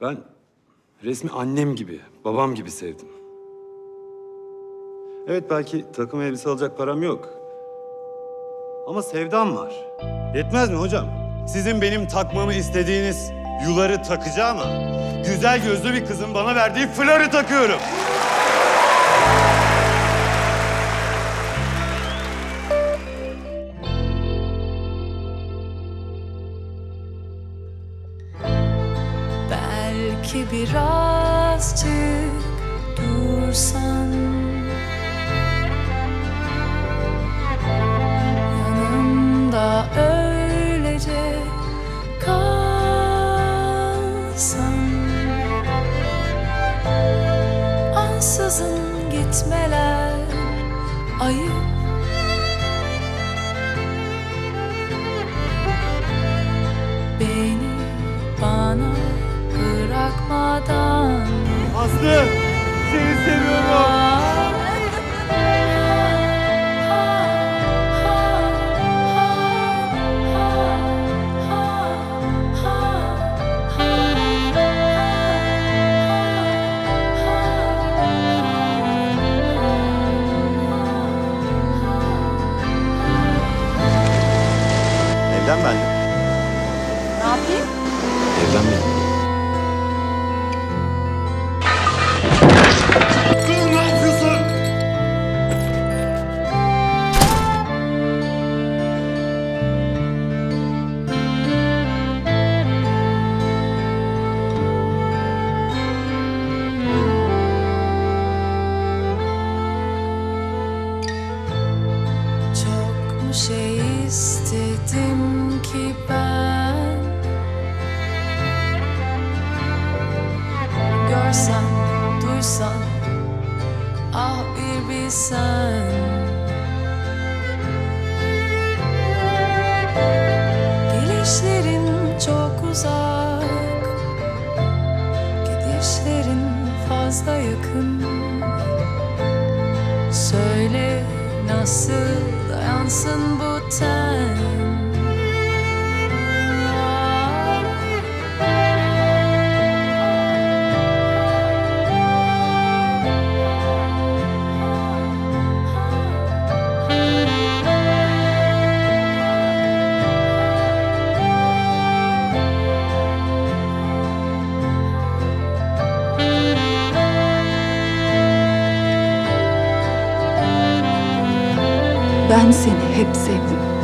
Ben resmi annem gibi, babam gibi sevdim. Evet belki takım elbise alacak param yok. Ama sevdam var. Yetmez mi hocam? Sizin benim takmamı istediğiniz yuları takacağım ama güzel gözlü bir kızın bana verdiği flörü takıyorum. Belki birazcık dursan. Yanımda öylece kalsan. Ansızın gitmeler ayıp. Beni bana bırakmadan Aslı, seni seviyorum. Evlen benimle. Ne yapayım? Evlen şey istedim ki ben. Görsen, duysan Ah bir bilsen. Gelişlerin çok uzak Gidişlerin fazla yakın. Söyle nasıl ounce and bow. Ben seni hep sevdim.